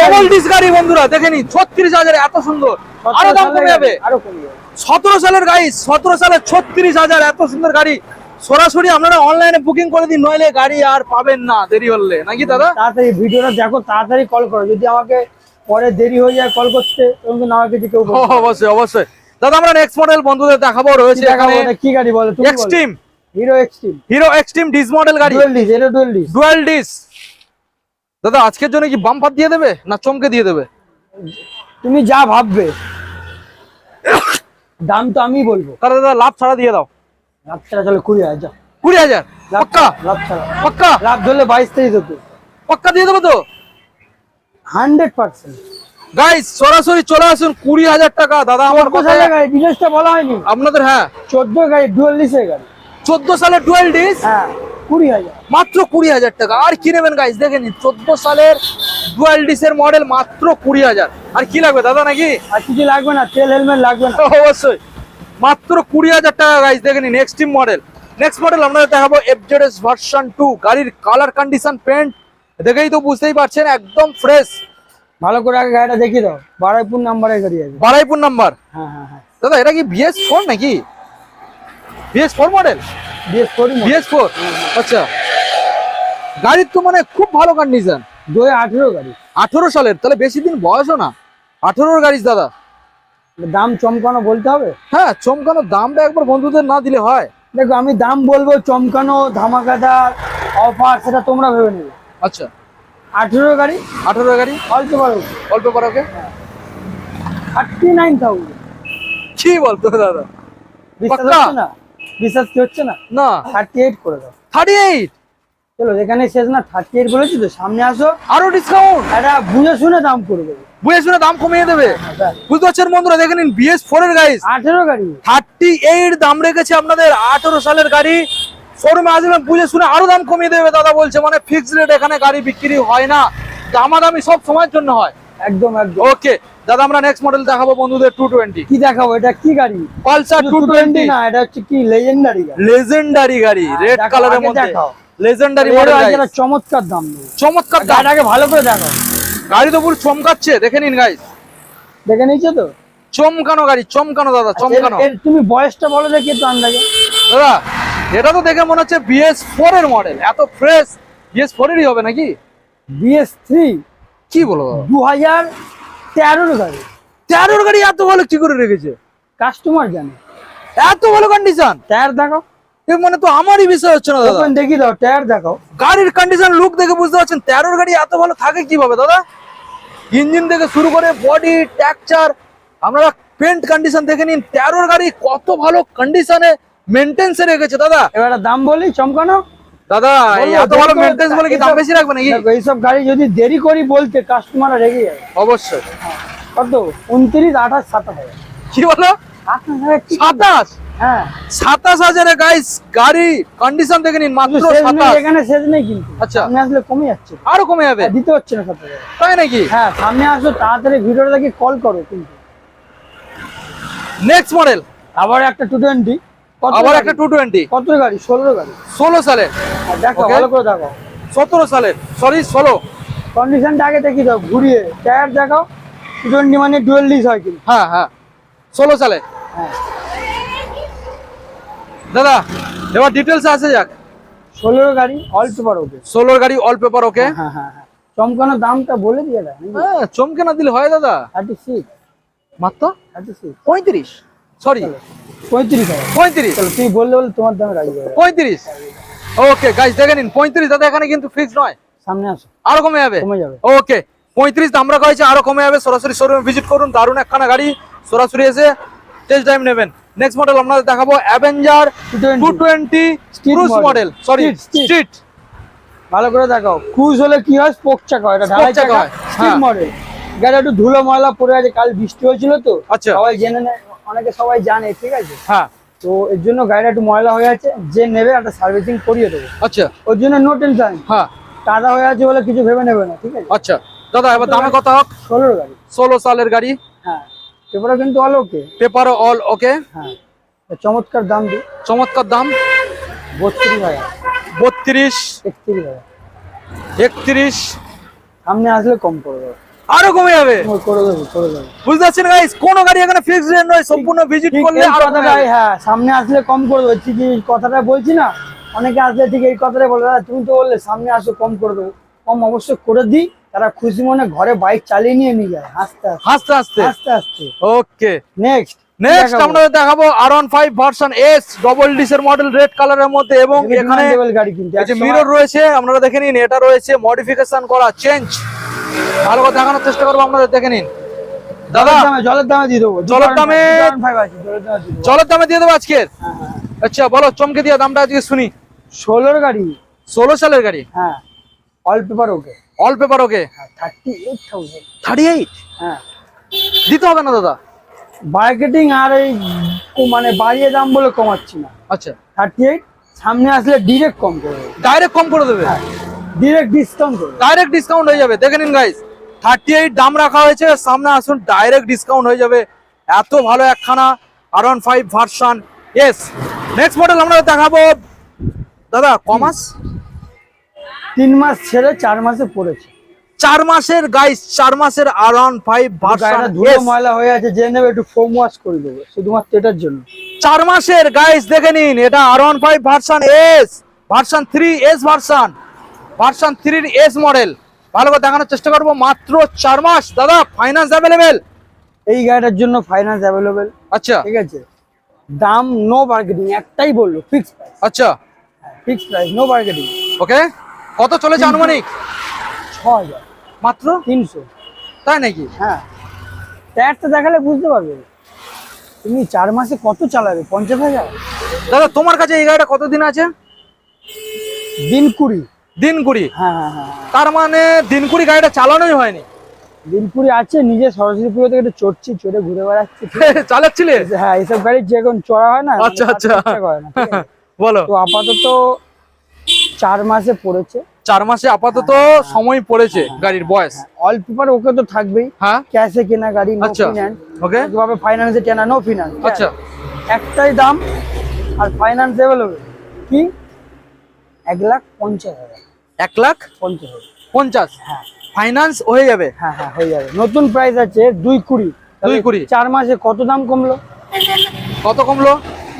ডবল ডিস গাড়ি। বন্ধুরা দেখেনি। ছত্রিশ হাজারে এত সুন্দর। আরও দাম কমে যাবে। আরও কমে যাবে। সতেরো সালের গাড়ি সতেরো সালে ছত্রিশ হাজার এত সুন্দর গাড়ি। সরাসরি আপনারা অনলাইনে বুকিং করে দিন নইলে গাড়ি আর পাবেন না দেরি হলে। নাকি দাদা? তাড়াতাড়ি ভিডিওটা দেখো তাড়াতাড়ি কল করো। যদি আমাকে পরে দেরি হয়ে যায় কল করতে তখন কিন্তু আমাকে কেউ ও, অবশ্যই অবশ্যই। দাদা আমরা নেক্সট মডেল বন্ধুদের দেখাবো রয়েছে এখানে কি গাড়ি বলো তুমি Xtreme Hero Xtreme Hero Xtreme disc model গাড়ি। ডুয়েল ডিস এটা ডুয়েল ডিস ডুয়াল ডিস দাদা আজকের জন্য কি বাম্পার দিয়ে দেবে না চমকে দিয়ে দেবে? তুমি যা ভাববে দাম তো আমি বলব। তাহলে দাদা লাভ ছাড়া দিয়ে দাও। লাভ ছাড়া চলে কুড়ি হাজার। কুড়ি হাজার? পাক্কা? ছাড়া, লাভ ছাড়া। পাক্কা? লাভ ধরলে বাইশ তেইশ হতো। পাক্কা দিয়ে দেবো তো? Hundred percent. গাইস সরাসরি চলে আসুন কুড়ি হাজার টাকা। দাদা আমার গাড়ি ডিটেলসটা বলা হয়নি? আপনাদের হ্যাঁ। চোদ্দ গাড়ি ডুয়েল ডিসের গাড়ি। চোদ্দ সালের ডুয়েল ডিস হ্যাঁ কুড়ি হাজার। মাত্র কুড়ি হাজার টাকা। আর কি নেবেন গাইস দেখে নিন চোদ্দ সালের ডুয়াল ডিসের মডেল মাত্র কুড়ি হাজার। আর কি লাগবে দাদা নাকি? আর কিছু লাগবে না তেল হেলমেট লাগবে না। অবশ্যই। মাত্র কুড়ি হাজার টাকা গাইস দেখে নিন এক্সট্রিম মডেল নেক্সট মডেল আমরা দেখাবো এফজেডএস ভার্সন টু গাড়ির কালার কন্ডিশন পেন্ট দেখেই তো বুঝতেই পারছেন একদম ফ্রেশ ভালো করে আগে গাড়িটা দেখিয়ে দাও বারাইপুর নাম্বারের গাড়ি আছে। বারাইপুর নাম্বার হ্যাঁ হ্যাঁ হ্যাঁ। দাদা এটা কি বিএস ফোর নাকি? বিএস ফোর মডেল বিএস করি বিএস ফোর আচ্ছা। গাড়ির তো মানে খুব ভালো কন্ডিশন দু হাজার আঠেরো গাড়ি। আঠেরো সালের তাহলে বেশি দিন বয়সও না। আঠেরোর গাড়ি দাদা। দাম চমকানো বলতে হবে? হ্যাঁ চমকানো দামটা একবার বন্ধুদের না দিলে হয়। দেখো আমি দাম বলব চমকানো ধামাকাদার অফার সেটা তোমরা ভেবে নেবে। আচ্ছা। আঠেরো গাড়ি? আঠেরো গাড়ি? অল্প পারো অল্প পারোকে থার্টি নাইন থাউজেন্ড। কি বলতো দাদা? বিশ্বাস হচ্ছে না? বিশ্বাস কি হচ্ছে না? না। থার্টি এইট করে দাও। Thirty eight? চলো এখানে শেষ না থার্টি এইট বলেছি তো সামনে আসো। আরও ডিসকাউন্ট একটা বুঝে শুনে দাম করে দেবো বুঝে শুনে দাম কমিয়ে দেবে। বুঝতে পারছেন বন্ধুরা? দেখে নিন বিএস ফোর এর আঠেরো গাড়ি। থার্টি এইট দাম রেখেছে আপনাদের আঠেরো সালের গাড়ি। শোরুমে আসবে বুঝে শুনে আরও দাম কমিয়ে দেবে দাদা বলছে। মানে ফিক্সড রেট এখানে গাড়ি বিক্রি হয় না। দামাদামি সব সময়ের জন্য হয়। একদম একদম। ওকে দাদা আমরা নেক্সট মডেল দেখাবো বন্ধুদের টু টোয়েন্টি কি দেখাবো? এটা কি গাড়ি? পালসার টু টোয়েন্টি না এটা হচ্ছে কি লেজেন্ডারি গাড়ি? লেজেন্ডারি গাড়ি হ্যাঁ, রেড কালারের আগে মধ্যে। লেজেন্ডারি মডেল চমৎকার দাম। চমৎকার দাম। ভালো করে দেখো গাড়ি তো পুরো চমকাচ্ছে দেখে নিন গাইস দেখে নিয়েছো তো? চমকানো গাড়ি চমকানো দাদা চমকানো। তুমি বয়সটা বলো দেখি একটু আন্দাজে। দাদা এটা তো দেখে মনে হচ্ছে বিএস ফোর এর মডেল এত ফ্রেশ বিএস ফোর এরই হবে নাকি? বিএস থ্রি কি বলো দু হাজার তেরোর গাড়ি। তেরোর গাড়ি এত ভালো কি করে রেখেছে? কাস্টমার জানে। এত ভালো কন্ডিশন টায়ার দেখো মানে তো আমারই বিষয় হচ্ছে না দাদা। দেখি দাও টায়ার দেখো গাড়ির কন্ডিশন লুক দেখে বুঝতে পারছেন তেরোর গাড়ি এত ভালো থাকে কীভাবে দাদা? ইঞ্জিন থেকে শুরু করে বডি ট্যাকচার আপনারা পেন্ট কন্ডিশন দেখে নিন তেরোর গাড়ি কত ভালো কন্ডিশনে মেনটেন্সে রেখেছে দাদা? এবার দাম বলি চমকানো? দাদা এই বলব, এত ভালো মেনটেন্স বলে কি দাম বেশি রাখবে নাকি? এইসব গাড়ি যদি দেরি করি বলতে কাস্টমাররা রেগে যাবে। অবশ্যই। কত? উনত্রিশ আঠাশ সাতাশ। কি বলো? সাতাশ? সাতাশ হাজারে গাইস গাড়ি কন্ডিশন দেখে নিন মাত্র এখানে শেষ নেই কিন্তু। আচ্ছা। সামনে আসলে কমে যাচ্ছে। আরও কমে যাবে? আর দিতে হচ্ছে না হাজার তাই নাকি? হ্যাঁ সামনে আসো তাড়াতাড়ি ভিডিওটা দেখে কল করো কিন্তু। নেক্সট মডেল আবার একটা টু টোয়েন্টি আবার একটা টু টোয়েন্টি কত গাড়ি? ষোলো গাড়ি। ষোলো সালের আর দেখো ভালো করে দেখো। সতেরো সালের সরি ষোলো। কন্ডিশনটা আগে দেখি দাও ঘুরিয়ে। টায়ার দেখাও। টু টোয়েন্টি মানে ডুয়েল ডিস হয় কিন্তু। হ্যাঁ হ্যাঁ। ষোলো সালে। হ্যাঁ। দাদা এবার ডিটেলস আসে যাক। ষোলোর গাড়ি অল পেপার ওকে। ষোলোর গাড়ি অল পেপার ওকে। হ্যাঁ হ্যাঁ হ্যাঁ। চমকানো দামটা বলে দিয়ে দেয় হ্যাঁ চমকে না দিলে হয় দাদা। থার্টি সিক্স মাত্র থার্টি সিক্স পঁয়ত্রিশ সরি পঁয়ত্রিশ। পঁয়ত্রিশ তুই বললে বলে তোমার দামে গাড়ি পঁয়ত্রিশ। ওকে গাইস দেখে নিন পঁয়ত্রিশ দাদা এখানে কিন্তু ফিক্স নয়। সামনে আসো। আরও কমে যাবে। কমে যাবে। ওকে পঁয়ত্রিশ আমরা কয়েছে আরও কমে যাবে। সরাসরি শোরুমে ভিজিট করুন দারুণ একখানা গাড়ি। সরাসরি এসে টেস্ট টাইম নেবেন। নেক্সট মডেল আপনাদের দেখাবো Avenger two 220 twenty cruise model sorry. Street ভালো করে দেখাও। ক্রুজ হলে কি হয়? স্পোক চাকা হয়, এটা ঢালাই চাকা। হয়, হ্যাঁ। মডেল গাড়ি একটু ধুলো ময়লা পড়ে আছে। কাল বৃষ্টি হয়েছিল তো। আচ্ছা। সবাই জেনে নেয়। অনেকে সবাই জানে ঠিক আছে? হ্যাঁ। তো এর জন্য গাড়িটা একটু ময়লা হয়ে আছে। যে নেবে একটা সার্ভিসিং করিয়ে দেবো। আচ্ছা। ওর জন্য নো টেনশন হ্যাঁ। কাদা হয়ে আছে বলে কিছু ভেবে নেবে না ঠিক আছে? আচ্ছা। দাদা এবার দামে কথা হোক। ষোলোর গাড়ি। ষোলো সালের গাড়ি। হ্যাঁ। এবারে কিন্তু all okay paper all okay হ্যাঁ। চমৎকার দাম দিই। চমৎকার দাম। বত্রিশ হাজার বত্রিশ। একত্রিশ হাজার একত্রিশ। সামনে আসলে কম করে দেবো। আরও কমে যাবে। করে দেবো করে দেবো। বুঝতে পারছেন গাইস কোন গাড়ি এখানে ফিক্স রেট নয় সম্পূর্ণ ভিজিট করলে কথাটাই হ্যাঁ সামনে আসলে কম করে দেবো। এই কথাটা বলছি না? অনেকে আসলে ঠিক এই কথাটাই বলে দাদা তুমি তো বললে সামনে আসো কম করে দেবো। কম অবশ্যই করে দিই। তারা খুশি মনে ঘরে বাইক চালিয়ে নিয়ে নিয়ে যায় হাসতে হাসতে। হাসতে হাসতে? আস্তে আস্তে ওকে নেক্সট নেক্সট আমরা দেখাবো R one five version S double ডিসের model red কালারের মধ্যে এবং এখানে এই যে মিরর রয়েছে আপনারা দেখে নিন এটা রয়েছে মডিফিকেশন করা চেঞ্জ ভালো করে দেখানোর চেষ্টা করব আপনাদের দেখে নিন। দাদা জলের দামে দিয়ে দেবো। জলের দামে- জলের দামে দিয়ে দেবো। চলের দামে দিয়ে দেবো আজকের? হ্যাঁ হ্যাঁ। আচ্ছা বলো চমকে দিয়া দামটা আজকে শুনি। ষোলোর গাড়ি। ষোলো সালের গাড়ি? হ্যাঁ। All paper okay all paper okay thirty eight thousand thirty eight হ্যাঁ। দিতে হবে না দাদা? মার্কেটিং আর এই মানে বাড়িয়ে দাম বলে কমাচ্ছি না। আচ্ছা। থার্টি এইট সামনে আসলে ডিরেক্ট কম করবে ডাইরেক্ট কম করে দেবে? ডিরেক্ট ডিসকাউন্ট ডাইরেক্ট ডিসকাউন্ট হয়ে যাবে। দেখে নিন গাইস থার্টি এইট দাম রাখা হয়েছে সামনে আসুন ডাইরেক্ট ডিসকাউন্ট হয়ে যাবে। এত ভালো একখানা R one five version S next model আমরা দেখাবো। দাদা কমাস তিন মাস ছেড়ে চার মাসে পড়েছে। চার মাসের গাইস চার মাসের আর ওয়ান ফাইভ ভার্সান ধুলো ময়লা হয়ে আছে জেনে নেবে একটু ফোম ওয়াশ করে দেবো শুধুমাত্র এটার জন্য। চার মাসের গাইস দেখে নিন এটা R one five version S version three S version version থ্রির এস মডেল ভালো করে দেখানোর চেষ্টা করব মাত্র চার মাস। দাদা ফাইন্যান্স অ্যাভেলেবেল এই গাড়িটার জন্য ফাইন্যান্স অ্যাভেলেবেল আচ্ছা। ঠিক আছে? দাম নো বার্গেটিং একটাই বলল ফিক্স প্রাইস আচ্ছা। Fix price no bargaining okay কত চলেছে আনুমানিক? ছ হাজার মাত্র? তিনশো। তাই নাকি? হ্যাঁ। দেখালে বুঝতে পারবে। তুমি চার মাসে কত চালাবে? পঞ্চাশ হাজার? দাদা তোমার কাছে এই গাড়িটা কতদিন আছে? দিন কুড়ি। দিন কুড়ি? হ্যাঁ হ্যাঁ হ্যাঁ তার মানে দিন কুড়ি গাড়িটা চালানোই হয়নি? দিন কুড়ি আছে নিজে সরস্বতী পুজো থেকে একটু চড়ছি চড়ে ঘুরে বেড়াচ্ছি চালাচ্ছিলে? হ্যাঁ এইসব গাড়ি যে এখন চড়া হয় না আচ্ছা, আচ্ছা। বলো। তো আপাতত চার মাসে পড়েছে। চার মাসে আপাতত সময় পড়েছে গাড়ির বয়স? অল পেপার ওকে তো থাকবেই। হ্যাঁ। ক্যাশে কেনা গাড়ি নো। ফিনান্স ওকে কীভাবে ফাইন্যান্সে কেনা নো ফিনান্স আচ্ছা। একটাই দাম আর ফাইন্যান্স অ্যাভেলেবল কি? এক লাখ পঞ্চাশ হাজার। এক লাখ পঞ্চাশ হাজার। পঞ্চাশ? হ্যাঁ। ফাইন্যান্স হয়ে যাবে? হ্যাঁ হ্যাঁ হয়ে যাবে। নতুন প্রাইস আছে দুই কুড়ি। দুই কুড়ি। চার মাসে কত দাম কমলো? কত কমলো?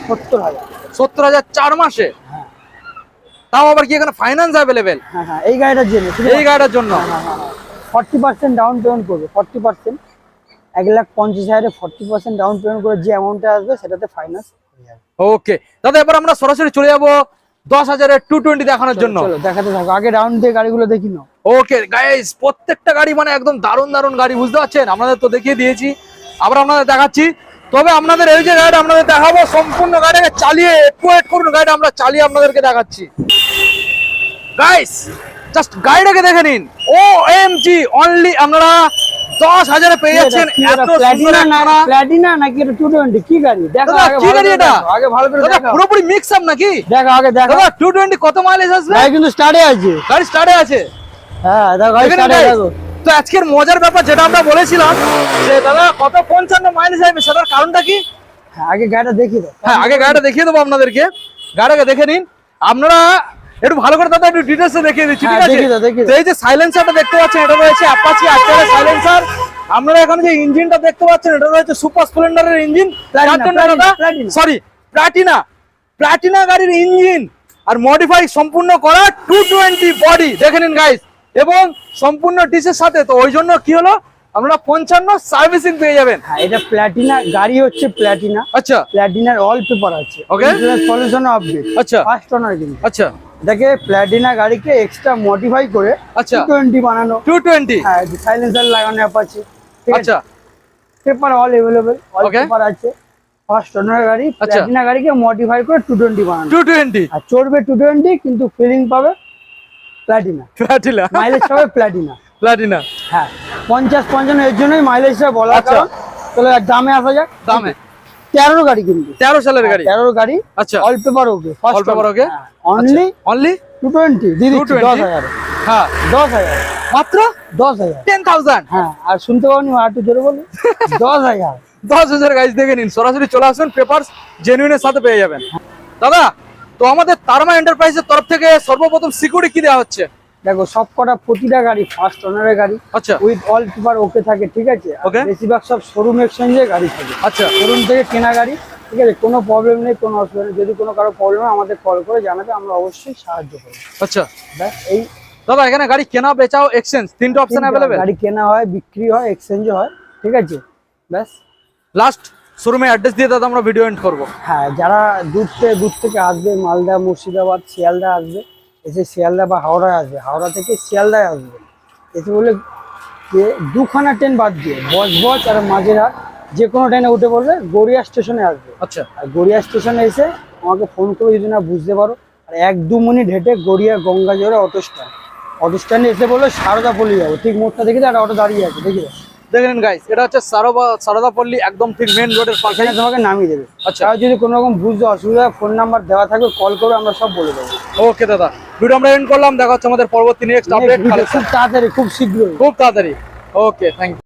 সত্তর হাজার। সত্তর হাজার চার মাসে? হ্যাঁ। তাও আবার কি এখানে ফাইন্যান্স অ্যাভেলেবেল হ্যাঁ হ্যাঁ এই গাড়িটার জন্য এই গাড়িটার জন্য। ফর্টি পার্সেন্ট ডাউন পেমেন্ট করবে ফর্টি পার্সেন্ট এক লাখ পঞ্চাশ হাজারে ফর্টি পার্সেন্ট ডাউন পেমেন্ট করে যে অ্যামাউন্টটা আসবে সেটাতে ফাইন্যান্স ওকে দাদা এবার আমরা সরাসরি চলে যাব দশ হাজারের টু টোয়েন্টি দেখানোর জন্য। চলো দেখাতে থাকো। আগে রাউন্ড দিয়ে গাড়িগুলো দেখি নাও। ওকে গাইস প্রত্যেকটা গাড়ি মানে একদম দারুণ দারুণ গাড়ি বুঝতে পারছেন? আপনাদের তো দেখিয়ে দিয়েছি। আবার আপনাদের দেখাচ্ছি। তবে আপনাদের এই যে গাড়িটা আপনাদের দেখাবো সম্পূর্ণ গাড়িকে চালিয়ে একটু ওয়েট করুন। গাড়িটা আমরা চালিয়ে আপনাদেরকে দেখাচ্ছি। গাইস জাস্ট গাড়িটাকে দেখে নিন। ও এম জি অনলি আপনারা দশ হাজারে পেয়ে যাচ্ছেন। এত সুন্দর প্ল্যাটিনা প্ল্যাটিনা নাকি এটা টু টোয়েন্টি কি গাড়ি? দেখো কি গাড়ি এটা? আগে ভালো করে দেখো পুরোপুরি মিক্স আপ নাকি? দেখো আগে দেখো দাদা টু টোয়েন্টি কত মাইলেজ আসবে? গাড়ি কিন্তু স্টার্টে আছে। গাড়ি স্টার্টে আছে। হ্যাঁ দেখো গাড়ি স্টার্টে দেখো। তো আজকের মজার ব্যাপার যেটা আমরা বলেছিলাম যে দাদা কত পঞ্চান্ন মাইলেজ আসবে? সেটার কারণটা কি? হ্যাঁ, আগে গাড়িটা দেখি দাও। হ্যাঁ আগে গাড়িটা দেখিয়ে দেবো আপনাদেরকে। গাড়িটাকে দেখে নিন। আপনারা একটু ভালো করে দাদা একটু ডিটেলস দেখিয়ে দিচ্ছি ঠিক হ্যাঁ, আছে? দেখিয়ে তো এই যে সাইলেন্সারটা দেখতে পাচ্ছেন এটা রয়েছে অ্যাপাচি আটটারের সাইলেন্সার আপনারা এখন যে ইঞ্জিনটা দেখতে পাচ্ছেন এটা রয়েছে সুপার স্প্লেন্ডারের ইঞ্জিন। সরি প্লাটিনা প্লাটিনা গাড়ির ইঞ্জিন আর মডিফাই সম্পূর্ণ করা টু টোয়েন্টি বডি দেখে নিন গাইস এবং সম্পূর্ণ ডিসের সাথে তো ওই জন্য কি হলো? আপনারা পঞ্চান্ন সার্ভিসিং পেয়ে যাবেন। হ্যাঁ এটা প্ল্যাটিনা গাড়ি হচ্ছে প্ল্যাটিনা আচ্ছা। প্ল্যাটিনার অল পেপার আছে। ওকে সলিউশন আপডেট আচ্ছা। ফার্স্ট আচ্ছা। এটাকে প্ল্যাটিনা গাড়িকে এক্সট্রা মডিফাই করে আচ্ছা। টোয়েন্টি বানানো। টু টোয়েন্টি হ্যাঁ সাইলেন্সার লাগানো আছে। আচ্ছা। Paper all available all paper আছে। ফার্স্ট ওনার গাড়ি আচ্ছা। প্ল্যাটিনা গাড়িকে মডিফাই করে টু টোয়েন্টি বানানো। টু টোয়েন্টি আর চড়বে টু টোয়েন্টি কিন্তু ফিলিং পাবে প্ল্যাটিনা প্লাটিনা মাইলেজ পাবে প্ল্যাটিনা প্লাটিনা হ্যাঁ পঞ্চাশ পঞ্চান্ন এর জন্যই মাইলেজটা বলা আচ্ছা। কারণ। তাহলে দামে আসা যাক। দামে। তেরো গাড়ি কিন্তু। তেরো সালের গাড়ি? তেরো গাড়ি আচ্ছা। All paper okay All paper okay? Only only two twenty দিদি দশ হাজার। হ্যাঁ। দশ হাজার। মাত্র? দশ হাজার। টেন থাউজেন্ড হ্যাঁ আর শুনতে পাবনি আর একটু জোরে বলি। দশ হাজার। দশ হাজার গাইজ দেখে নিন। সরাসরি চলে আসুন পেপার জেনুইনের সাথে পেয়ে যাবেন। দাদা তো আমাদের তারমা এন্টারপ্রাইজের তরফ থেকে সর্বপ্রথম সিকিউরিটি কি দেওয়া হচ্ছে? দেখো সব কটা প্রতিটা গাড়ি ফার্স্ট ওনারের গাড়ি আচ্ছা। উইথ অল পেপার ওকে থাকে ঠিক আছে? Okay. বেশিরভাগ সব শোরুম এক্সচেঞ্জের গাড়ি থাকে। আচ্ছা। শোরুম থেকে কেনা গাড়ি ঠিক আছে? কোনো প্রবলেম নেই কোনো অসুবিধা নেই। যদি কোনো কারও প্রবলেম হয় আমাদের কল করে জানাবে আমরা অবশ্যই সাহায্য করব। আচ্ছা। ব্যাস এই দাদা এখানে গাড়ি কেনা বেচাও এক্সচেঞ্জ তিনটে অপশন অ্যাভেলেবেল গাড়ি কেনা হয় বিক্রি হয় এক্সচেঞ্জও হয় ঠিক আছে? ব্যাস। লাস্ট শোরুমে অ্যাড্রেস দিয়ে দাদা আমরা ভিডিও এন্ড করব। হ্যাঁ যারা দূর থেকে দূর থেকে আসবে মালদা মুর্শিদাবাদ শিয়ালদা আসবে এসে শিয়ালদা বা হাওড়ায় আসবে। হাওড়া থেকে শিয়ালদায় আসবে। এসে বলে যে দুখানা ট্রেন বাদ দিয়ে বজবজ আর মাঝেরহাট যে কোনো ট্রেনে উঠে পড়বে গড়িয়া স্টেশনে আসবে। আচ্ছা। আর গড়িয়া স্টেশনে এসে আমাকে ফোন করে যদি না বুঝতে পারো আর এক দু মিনিট হেঁটে গড়িয়া গঙ্গাজোরে অটো স্ট্যান্ড অটো স্ট্যান্ডে এসে বলল সারদা পল্লী যাব। ঠিক মোড়টা দেখি একটা অটো দাঁড়িয়ে আছে দেখি। দেখেন গাইস এটা হচ্ছে সারদা সারদাপল্লী একদম ঠিক মেন রোডের পাশে। তোমাকে নামিয়ে দেবে। আচ্ছা। আর যদি কোনো রকম বুঝতে অসুবিধা হয় ফোন নাম্বার দেওয়া থাকবে কল করে আমরা সব বলে দেবো। ওকে দাদা ভিডিও আমরা এন্ড করলাম দেখা হচ্ছে আমাদের পরবর্তী নেক্সট আপডেট খুব তাড়াতাড়ি খুব শীঘ্রই। খুব তাড়াতাড়ি। Okay thank you